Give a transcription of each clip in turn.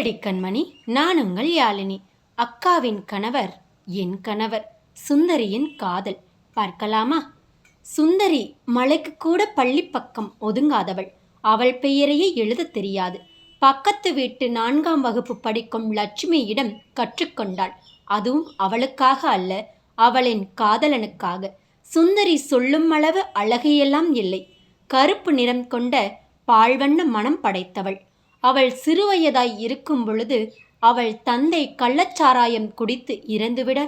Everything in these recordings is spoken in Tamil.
கேளடி கண்மணி நான் உங்கள் யாழினி. அக்காவின் கணவர் என் கணவர் சுந்தரியின் காதல். பார்க்கலாமா? சுந்தரி மலைக்கு கூட பள்ளி பக்கம் ஒதுங்காதவள். அவள் பெயரையே எழுதத் தெரியாது. பக்கத்து வீட்டு நான்காம் வகுப்பு படிக்கும் லட்சுமியிடம் கற்றுக்கொண்டாள் அதுவும் அவளுக்காக அல்ல அவளின் காதலனுக்காக. சுந்தரி சொல்லும் அளவு அழகையெல்லாம் இல்லை. கருப்பு நிறம் கொண்ட பால்வண்ண மனம் படைத்தவள். அவள் சிறுவயதாய் இருக்கும் பொழுது அவள் தந்தை கள்ளச்சாராயம் குடித்து இறந்துவிட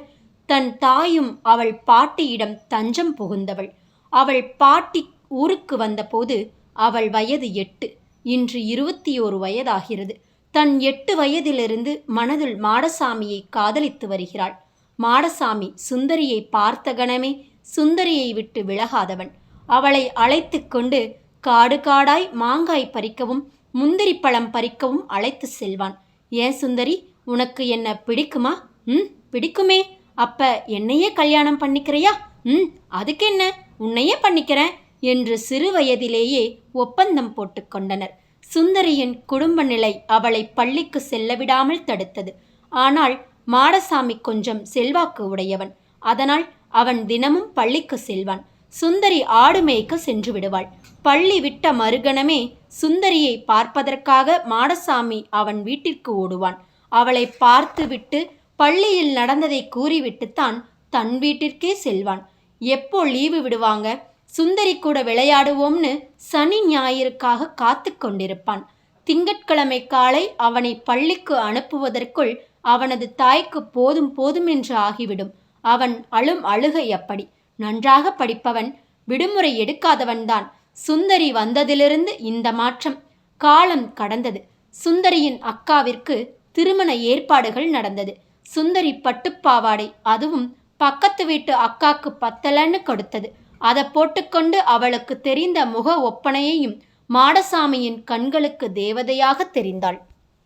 தன் தாயும் அவள் பாட்டியிடம் தஞ்சம் புகுந்தவள். அவள் பாட்டி ஊருக்கு வந்தபோது அவள் வயது எட்டு. இன்று இருபத்தி ஓரு வயதாகிறது. தன் எட்டு வயதிலிருந்து மனதில் மாடசாமியை காதலித்து வருகிறாள். மாடசாமி சுந்தரியை பார்த்த கணமே சுந்தரியை விட்டு விலகாதவன். அவளை அழைத்து கொண்டு காடு காடாய் மாங்காய் பறிக்கவும் முந்திரி பழம் பறிக்கவும் அழைத்து செல்வான். ஏன் சுந்தரி உனக்கு என்ன பிடிக்குமா? ம் பிடிக்குமே. அப்ப என்னையே கல்யாணம் பண்ணிக்கிறியா? ம் அதுக்கு என்ன உன்னையே பண்ணிக்கிறேன் என்று சிறு வயதிலேயே ஒப்பந்தம் போட்டுக்கொண்டனர் சுந்தரியின் குடும்ப நிலை அவளை பள்ளிக்கு செல்ல விடாமல் தடுத்தது. ஆனால் மாடசாமி கொஞ்சம் செல்வாக்கு உடையவன். அதனால் அவன் தினமும் பள்ளிக்கு செல்வான். சுந்தரி ஆடு மேய்க்க சென்று விடுவாள் பள்ளி விட்ட மறுகணமே சுந்தரியை பார்ப்பதற்காக மாடசாமி அவன் வீட்டிற்கு ஓடுவான். அவளை பார்த்துவிட்டு பள்ளியில் நடந்ததை கூறிவிட்டுத்தான் தன் வீட்டிற்கே செல்வான். எப்போ லீவு விடுவாங்க? சுந்தரி கூட விளையாடுவோம்னு சனி ஞாயிறுக்காக காத்து கொண்டிருப்பான். திங்கட்கிழமை காலை அவனை பள்ளிக்கு அனுப்புவதற்குள் அவனது தாய்க்கு போதும் போதும் என்று ஆகிவிடும். அவன் அழும் அழுகை அப்படி. நன்றாக படிப்பவன் விடுமுறை எடுக்காதவன்தான். சுந்தரி வந்ததிலிருந்து இந்த மாற்றம். காலம் கடந்தது. சுந்தரியின் அக்காவிற்கு திருமண ஏற்பாடுகள் நடந்தது. சுந்தரி பட்டுப்பாவாடை அதுவும் பக்கத்து வீட்டு அக்காக்கு பத்தலன்னு கொடுத்தது. அதை போட்டுக்கொண்டு அவளுக்கு தெரிந்த முக ஒப்பனையையும் மாடசாமியின் கண்களுக்கு தேவதையாக தெரிந்தாள்.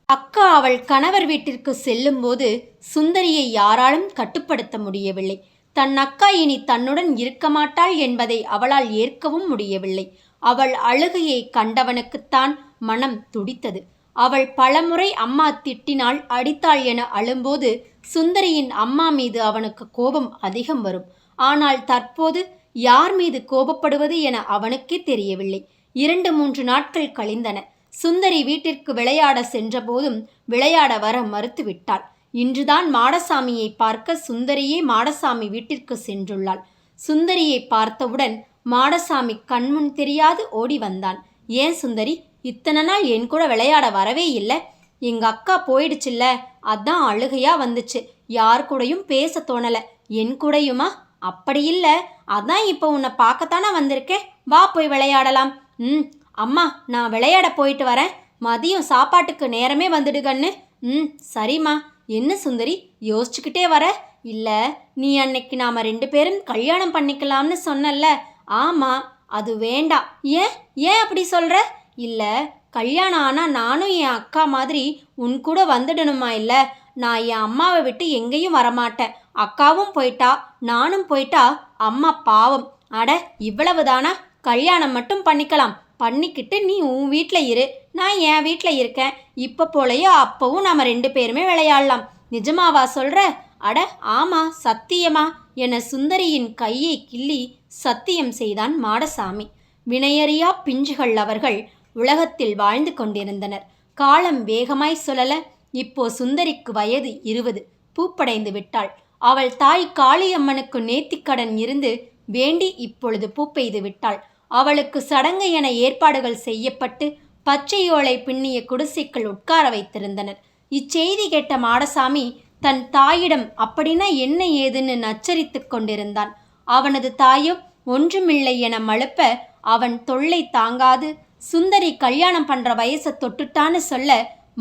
அக்கா அவள் கணவர் வீட்டிற்கு செல்லும்போது சுந்தரியை யாராலும் கட்டுப்படுத்த முடியவில்லை. தன் அக்கா இனி தன்னுடன் இருக்க மாட்டாள் என்பதை அவளால் ஏற்கவும் முடியவில்லை. அவள் அழுகையை கண்டவனுக்குத்தான் மனம் துடித்தது. அவள் பலமுறை அம்மா திட்டினாள் அடித்தாள் என அழும்போது சுந்தரியின் அம்மா மீது அவனுக்கு கோபம் அதிகம் வரும். ஆனால் தற்போது யார் மீது கோபப்படுவது என அவனுக்கே தெரியவில்லை. இரண்டு மூன்று நாட்கள் கழிந்தன. சுந்தரி வீட்டிற்கு விளையாட சென்றபோதும் விளையாட வர மறுத்துவிட்டாள். இன்றுதான் மாடசாமியை பார்க்க சுந்தரியே மாடசாமி வீட்டிற்கு சென்றுள்ளாள். சுந்தரியை பார்த்தவுடன் மாடசாமி கண்முன் தெரியாது ஓடி வந்தான். ஏன் சுந்தரி இத்தனை நாள் என் கூட விளையாட வரவே இல்லை? எங்க அக்கா போயிடுச்சுல்ல அதான் அழுகையா வந்துச்சு. யார் கூடயும் பேச தோணல. என் கூடயுமா? அப்படி இல்லை. அதான் இப்போ உன்னை பார்க்கத்தானே வந்திருக்கேன். வா போய் விளையாடலாம். ம் அம்மா நான் விளையாட போயிட்டு வரேன். மதியம் சாப்பாட்டுக்கு நேரமே வந்துடுகன்னு. ம் சரிம்மா. என்ன சுந்தரி யோசிச்சுக்கிட்டே வர? இல்லை நீ அன்னைக்கு நாம் ரெண்டு பேரும் கல்யாணம் பண்ணிக்கலாம்னு சொன்னல்ல. ஆமாம் அது வேண்டாம். ஏன்? ஏன் அப்படி சொல்கிற இல்லை கல்யாணம் ஆனால் நானும் என் அக்கா மாதிரி உன் கூட வந்துடணுமா இல்லை? நான் என் அம்மாவை விட்டு எங்கேயும் வரமாட்டேன். அக்காவும் போயிட்டா நானும் போயிட்டா அம்மா பாவம். அட இவ்வளவு தானா கல்யாணம் மட்டும் பண்ணிக்கலாம். பண்ணிக்கிட்டு நீ உன் வீட்டில் இரு. நான் என் வீட்டில் இருக்கேன். இப்போ போலையோ அப்பவும் நாம் ரெண்டு பேருமே விளையாடலாம். நிஜமாவா சொல்கிற அட ஆமா சத்தியமா. என சுந்தரியின் கையை கிள்ளி சத்தியம் செய்தான் மாடசாமி. வினையறியா பிஞ்சுகள் அவர்கள் உலகத்தில் வாழ்ந்து கொண்டிருந்தனர். காலம் வேகமாய் சுழல இப்போ சுந்தரிக்கு வயது இருபது. பூப்படைந்து விட்டாள். அவள் தாய் காளியம்மனுக்கு நேத்திக்கடன் இருந்து வேண்டி இப்பொழுது பூ பெய்து விட்டாள். அவளுக்கு சடங்கு என ஏற்பாடுகள் செய்யப்பட்டு பச்சையோலை பின்னிய குடிசைக்குள் உட்கார வைத்திருந்தனர். இச்செய்தி கேட்ட மாடசாமி தன் தாயிடம் அப்படின்னா என்ன ஏதுன்னு நச்சரித்து கொண்டிருந்தான். அவனது தாயும் ஒன்றுமில்லை என மழுப்ப அவன் தொல்லை தாங்காது சுந்தரி கல்யாணம் பண்ற வயசை தொட்டுட்டான்னு சொல்ல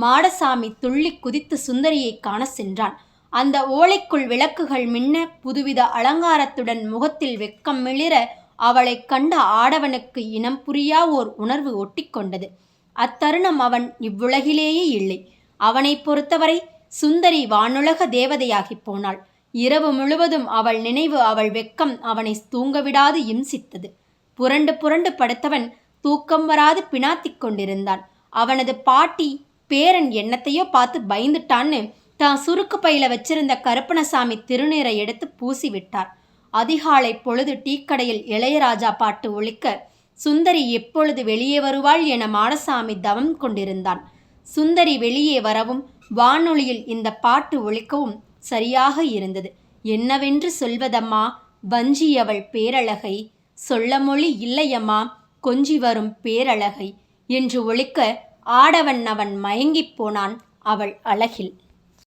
மாடசாமி துள்ளி குதித்து சுந்தரியை காண சென்றான். அந்த ஓலைக்குள் விளக்குகள் மின்ன புதுவித அலங்காரத்துடன் முகத்தில் வெக்கம் மிளிர அவளைக் கண்ட ஆடவனுக்கு இனம் புரியா ஓர் உணர்வு ஒட்டிக்கொண்டது. அத்தருணம் அவன் இவ்வுலகிலேயே இல்லை. அவனை பொறுத்தவரை சுந்தரி வானுலக தேவதையாகிப் போனாள். இரவு முழுவதும் அவள் நினைவு அவள் வெக்கம் அவனை தூங்கவிடாது இம்சித்தது. புரண்டு புரண்டு படுத்தவன் தூக்கம் வராது பினாத்திக் கொண்டிருந்தான். அவனது பாட்டி பேரன் என்னத்தையோ பார்த்து பயந்துட்டான்னு தான் சுருக்கு பையில வச்சிருந்த கருப்பணசாமி திருநீரை எடுத்து பூசி விட்டார் அதிகாலை பொழுது டீக்கடையில் இளையராஜா பாட்டு ஒழிக்க சுந்தரி எப்பொழுது வெளியே வருவாள்? என மாடசாமி தவம் கொண்டிருந்தான். சுந்தரி வெளியே வரவும் வானொலியில் இந்த பாட்டு ஒழிக்கவும் சரியாக இருந்தது. என்னவென்று சொல்வதம்மா? வஞ்சியவள் பேரழகை. சொல்ல மொழி இல்லையம்மா கொஞ்சி வரும் பேரழகை என்று ஒழிக்க ஆடவன் அவன் மயங்கிப் போனான் அவள் அழகில்.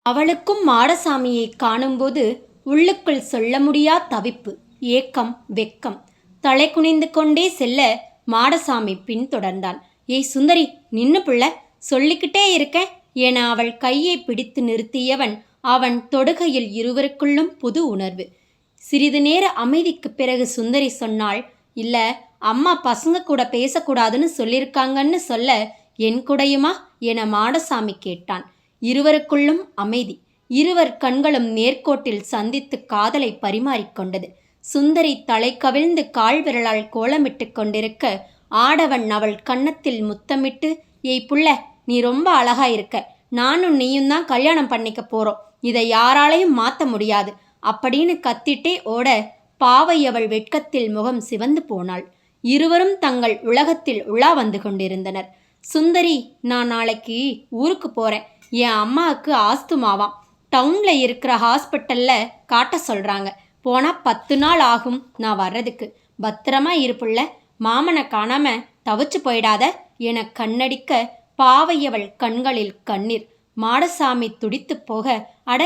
அவளுக்கும் மாடசாமியை காணும்போது உள்ளுக்குள் சொல்ல முடியா தவிப்பு ஏக்கம் வெக்கம். தலை குனிந்து கொண்டே செல்ல மாடசாமி பின்தொடர்ந்தான். ஏய் சுந்தரி நின்னு புள்ள சொல்லிக்கிட்டே இருக்க என அவள் கையை பிடித்து நிறுத்தியவன் அவன் தொடுகையில் இருவருக்குள்ளும் புது உணர்வு. சிறிது நேர அமைதிக்குப் பிறகு சுந்தரி சொன்னாள் இல்ல அம்மா பசங்க கூட பேசக்கூடாதுன்னு சொல்லியிருக்காங்கன்னு சொல்ல என் கூடயுமா? என மாடசாமி கேட்டான். இருவருக்குள்ளும் அமைதி. இருவர் கண்களும் நேர்கோட்டில் சந்தித்து காதலை பரிமாறிக்கொண்டது சுந்தரி தலை கவிழ்ந்து கால் விரலால் கோலமிட்டு கொண்டிருக்க ஆடவன் அவள் கன்னத்தில் முத்தமிட்டு ஏய் புள்ள நீ ரொம்ப அழகா இருக்க. நானும் நீயும் தான் கல்யாணம் பண்ணிக்க போறோம். இதை யாராலையும் மாற்ற முடியாது. அப்படின்னு கத்திட்டே ஓட பாவை அவள் வெட்கத்தில் முகம் சிவந்து போனாள். இருவரும் தங்கள் உலகத்தில் உலா வந்து கொண்டிருந்தனர். சுந்தரி நான் நாளைக்கு ஊருக்கு போறேன். என் அம்மாவுக்கு ஆஸ்துமாவாம். டவுனில் இருக்கிற ஹாஸ்பிட்டலில் காட்ட சொல்கிறாங்க போனால் பத்து நாள் ஆகும் நான் வர்றதுக்கு. பத்திரமா இருப்புள்ள மாமனை காணாம தவிச்சு போயிடாத. என கண்ணடிக்க பாவையவள் கண்களில் கண்ணீர். மாடசாமி துடித்து போக அட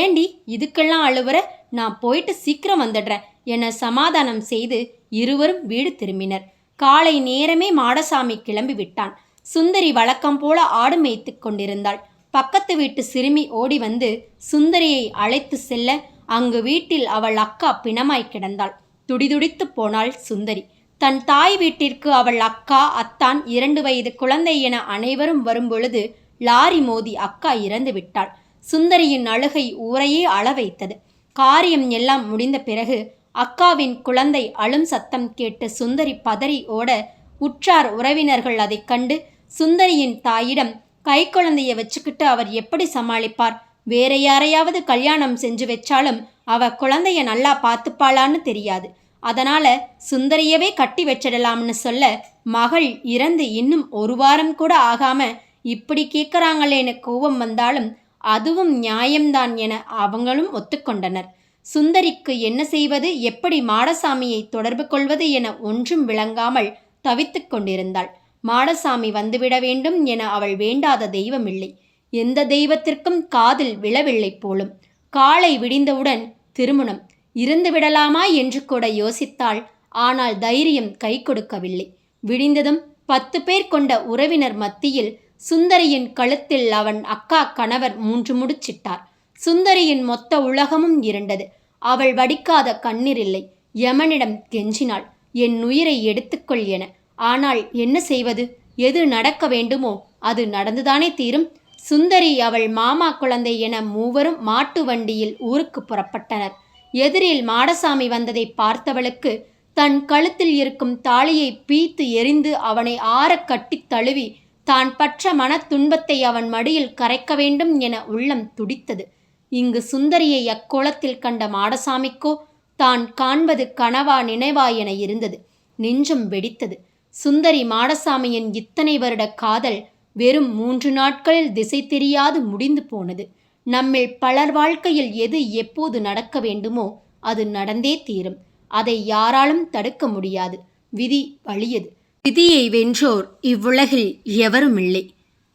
ஏண்டி இதுக்கெல்லாம் அழுவுற? நான் போயிட்டு சீக்கிரம் வந்துடுறேன் என சமாதானம் செய்து இருவரும் வீடு திரும்பினர். காலை நேரமே மாடசாமி கிளம்பி விட்டான். சுந்தரி வழக்கம் போல ஆடு மேய்த்து கொண்டிருந்தாள். பக்கத்து வீட்டு சிறுமி ஓடி வந்து சுந்தரியை அழைத்து செல்ல அங்கு வீட்டில் அவள் அக்கா பிணமாய் கிடந்தாள். துடிதுடித்து போனாள் சுந்தரி. தன் தாய் வீட்டிற்கு அவள் அக்கா அத்தான் இரண்டு வயது குழந்தை என அனைவரும் வரும்பொழுது லாரி மோதி அக்கா இறந்து விட்டாள். சுந்தரியின் அழுகை ஊரையே அள வைத்தது காரியம் எல்லாம் முடிந்த பிறகு அக்காவின் குழந்தை அழும் சத்தம் கேட்டு சுந்தரி பதறி ஓட உற்றார் உறவினர்கள் அதைக் கண்டு சுந்தரியின் தாயிடம் கை குழந்தைய வச்சுக்கிட்டு அவர் எப்படி சமாளிப்பார்? வேற யாரையாவது கல்யாணம் செஞ்சு வச்சாலும் அவ குழந்தைய நல்லா பார்த்துப்பாளான்னு தெரியாது. அதனால சுந்தரியவே கட்டி வச்சிடலாம்னு சொல்ல மகள் இறந்து இன்னும் ஒரு வாரம் கூட ஆகாம இப்படி கேட்குறாங்களேன்னு கோபம் வந்தாலும் அதுவும் நியாயம்தான் என அவங்களும் ஒத்துக்கொண்டனர். சுந்தரிக்கு என்ன செய்வது எப்படி மாடசாமியை தொடர்பு கொள்வது என ஒன்றும் விளங்காமல் தவித்துக் கொண்டிருந்தாள். மாடசாமி வந்துவிட வேண்டும் என அவள் வேண்டாத தெய்வமில்லை. எந்த தெய்வத்திற்கும் காதில் விழவில்லை போலும். காலை விடிந்தவுடன் திருமணம். இருந்து விடலாமா என்று கூட யோசித்தாள். ஆனால் தைரியம் கை கொடுக்கவில்லை. விடிந்ததும் பத்து பேர் கொண்ட உறவினர் மத்தியில் சுந்தரியின் கழுத்தில் அவன் அக்கா கணவர் மூன்று முடிச்சிட்டார். சுந்தரியின் மொத்த உலகமும் இருண்டது. அவள் வடிக்காத கண்ணீர் இல்லை. யமனிடம் கெஞ்சினாள். என் உயிரை எடுத்துக்கொள் என. ஆனால் என்ன செய்வது? எது நடக்க வேண்டுமோ அது நடந்துதானே தீரும். சுந்தரி அவள் மாமா குழந்தை என மூவரும் மாட்டு வண்டியில் ஊருக்கு புறப்பட்டனர். எதிரில் மாடசாமி வந்ததை பார்த்தவளுக்கு தன் கழுத்தில் இருக்கும் தாலியை பீத்து எரிந்து அவனை ஆறக் கட்டித் தழுவி தான் பற்ற மன துன்பத்தை அவன் மடியில் கரைக்க வேண்டும் என உள்ளம் துடித்தது. இங்கு சுந்தரியை அக்கோலத்தில் கண்ட மாடசாமிக்கோ தான் காண்பது கனவா நினைவா என இருந்தது. நெஞ்சம் வெடித்தது. சுந்தரி மாடசாமியின் இத்தனை வருட காதல் வெறும் மூன்று நாட்களில் திசை தெரியாது முடிந்து போனது. நம்மில் பலர் வாழ்க்கையில் எது எப்போது நடக்க வேண்டுமோ அது நடந்தே தீரும். அதை யாராலும் தடுக்க முடியாது. விதி வலியது. விதியை வென்றோர் இவ்வுலகில் எவருமில்லை.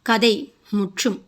கதை முற்றும்.